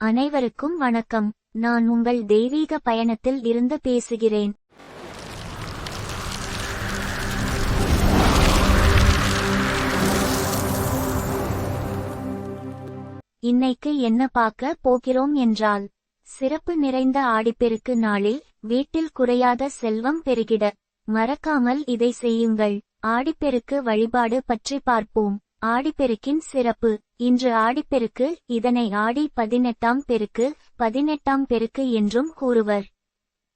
அனைவருக்கும் வணக்கம். நான் உங்கள் தெய்வீக பயணத்தில் இருந்து பேசுகிறேன். இன்னைக்கு என்ன பார்க்க போகிறோம் என்றால் சிறப்பு நிறைந்த ஆடிப்பெருக்கு நாளில் வீட்டில் குறையாத செல்வம் பெருகிட மறக்காமல் இதை செய்யுங்கள். ஆடிப்பெருக்கு வழிபாடு பற்றி பார்ப்போம். ஆடிப்பெருக்கின் சிறப்பு. இன்று ஆடிப்பெருக்கு இதனை ஆடி பதினெட்டாம் பெருக்கு பதினெட்டாம் பெருக்கு என்றும் கூறுவர்.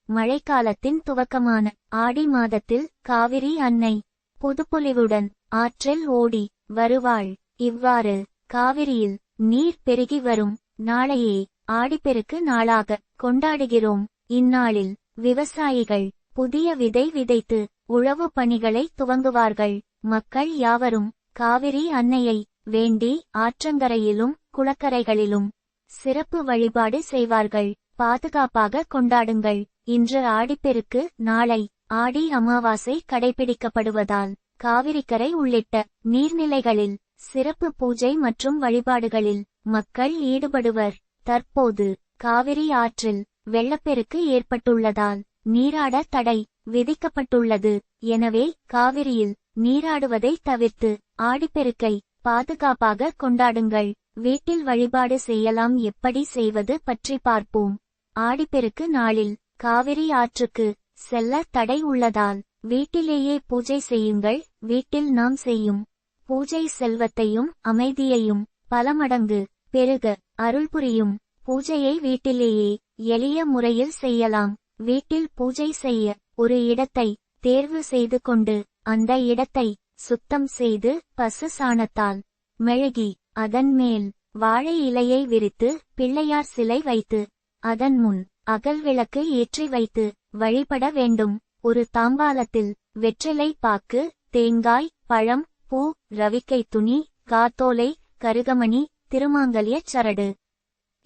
மழைக்காலத்தின் துவக்கமான ஆடி மாதத்தில் காவிரி அன்னை புதுப்பொலிவுடன் ஆற்றில் ஓடி வருவாள். இவ்வாறு காவிரியில் நீர் பெருகி வரும் நாளையே ஆடிப்பெருக்கு நாளாக கொண்டாடுகிறோம். இந்நாளில் விவசாயிகள் புதிய விதை விதைத்து உழவு பணிகளை துவங்குவார்கள். மக்கள் யாவரும் காவிரி அன்னையை வேண்டி ஆற்றங்கரையிலும் குளக்கரைகளிலும் சிறப்பு வழிபாடு செய்வார்கள். பாதுகாப்பாக கொண்டாடுங்கள். இன்று ஆடிப்பெருக்கு நாளை ஆடி அமாவாசை கடைபிடிக்கப்படுவதால் காவிரிக்கரை உள்ளிட்ட நீர்நிலைகளில் சிறப்பு பூஜை மற்றும் வழிபாடுகளில் மக்கள் ஈடுபடுவர். தற்போது காவிரி ஆற்றில் வெள்ளப்பெருக்கு ஏற்பட்டுள்ளதால் நீராட தடை விதிக்கப்பட்டுள்ளது. எனவே காவிரியில் நீராடுவதை தவிர்த்து ஆடிப்பெருக்கை பாதுகாப்பாக கொண்டாடுங்கள். வீட்டில் வழிபாடு செய்யலாம். எப்படி செய்வது பற்றி பார்ப்போம். ஆடிப்பெருக்கு நாளில் காவிரி ஆற்றுக்கு செல்ல தடை உள்ளதால் வீட்டிலேயே பூஜை செய்யுங்கள். வீட்டில் நாம் செய்யும் பூஜை செல்வத்தையும் அமைதியையும் பல மடங்கு பெருக அருள் புரியும். பூஜையை வீட்டிலேயே எளிய முறையில் செய்யலாம். வீட்டில் பூஜை செய்ய ஒரு இடத்தை தேர்வு செய்து கொண்டு அந்த இடத்தை சுத்தம் செய்து பசு சாணத்தால் மெழுகி அதன் மேல் வாழை இலையை விரித்து பிள்ளையார் சிலை வைத்து அதன் முன் அகல் விளக்கு ஏற்றி வைத்து வழிபட வேண்டும். ஒரு தாம்பாலத்தில் வெற்றிலை பாக்கு தேங்காய் பழம் பூ ரவிக்கை துணி காத்தோலை கருகமணி திருமாங்கல்யச் சரடு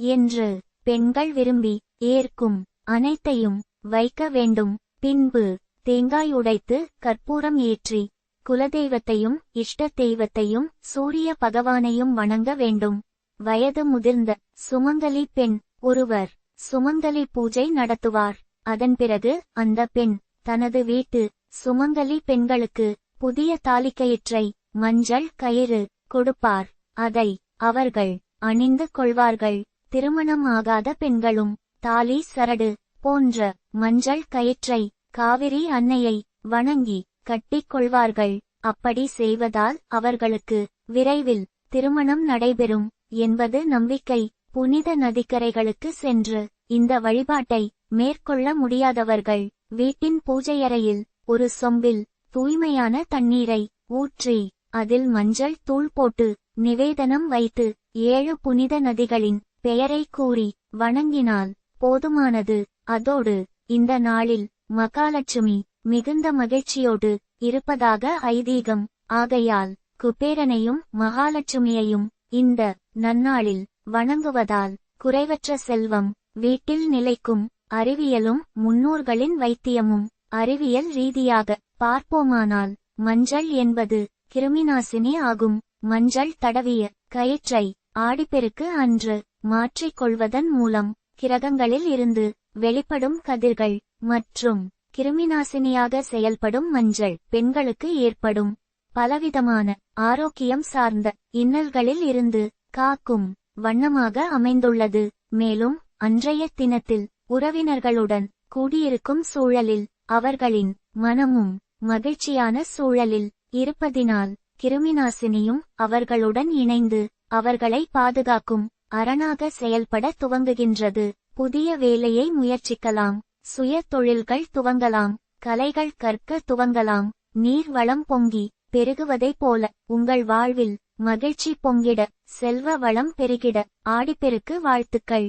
என்று பெண்கள் விரும்பி ஏற்கும் அனைத்தையும் வைக்க வேண்டும். பின்பு தேங்காய் உடைத்து கற்பூரம் ஏற்றி குலதெய்வத்தையும் இஷ்ட தெய்வத்தையும் சூரிய பகவானையும் வணங்க வேண்டும். வயது முதிர்ந்த சுமங்கலி பெண் ஒருவர் சுமங்கலி பூஜை நடத்துவார். அதன் பிறகு அந்த பெண் தனது வீட்டு சுமங்கலி பெண்களுக்கு புதிய தாலிக்கயிற்றை மஞ்சள் கயிறு கொடுப்பார். அதை அவர்கள் அணிந்து கொள்வார்கள். திருமணம் ஆகாத பெண்களும் தாலி சரடு போன்ற மஞ்சள் கயிற்றை காவிரி அன்னையை வணங்கி கட்டிக் கொள்வார்கள். அப்படி செய்வதால் அவர்களுக்கு விரைவில் திருமணம் நடைபெறும் என்பது நம்பிக்கை. புனித நதிக்கரைகளுக்கு சென்று இந்த வழிபாட்டை மேற்கொள்ள முடியாதவர்கள் வீட்டின் பூஜையறையில் ஒரு சொம்பில் தூய்மையான தண்ணீரை ஊற்றி அதில் மஞ்சள் தூள் போட்டு நிவேதனம் வைத்து ஏழு புனித நதிகளின் பெயரை கூறி வணங்கினால் போதுமானது. அதோடு இந்த நாளில் மகாலட்சுமி மிகுந்த மகிழ்ச்சியோடு இருப்பதாக ஐதீகம். ஆகையால் குபேரனையும் மகாலட்சுமியையும் இந்த நன்னாளில் வணங்குவதால் குறைவற்ற செல்வம் வீட்டில் நிலைக்கும் அறிவியலும் முன்னோர்களின் வைத்தியமும் அறிவியல் ரீதியாக பார்ப்போமானால் மஞ்சள் என்பது கிருமிநாசினி ஆகும். மஞ்சள் தடவிய கயிற்றை ஆடிப்பெருக்கு அன்று மாற்றிக் கொள்வதன் மூலம் கிரகங்களில் இருந்து வெளிப்படும் கதிர்கள் மற்றும் கிருமிநாசினியாக செயல்படும் மஞ்சள் பெண்களுக்கு ஏற்படும் பலவிதமான ஆரோக்கியம் சார்ந்த இன்னல்களில் இருந்து காக்கும் வண்ணமாக அமைந்துள்ளது. மேலும் அன்றைய தினத்தில் உறவினர்களுடன் கூடியிருக்கும் சூழலில் அவர்களின் மனமும் மகிழ்ச்சியான சூழலில் இருப்பதினால் கிருமிநாசினியும் அவர்களுடன் இணைந்து அவர்களை பாதுகாக்கும் அரணாக செயல்பட துவங்குகின்றது. புதிய வேலையை முயற்சிக்கலாம். சுய தொழில்கள் துவங்கலாம் கலைகள் கற்க துவங்கலாம் நீர் வளம் பொங்கி பெருகுவதைப் போல உங்கள் வாழ்வில் மகிழ்ச்சி பொங்கிட செல்வ வளம் பெருகிட ஆடிப்பெருக்கு வாழ்த்துக்கள்.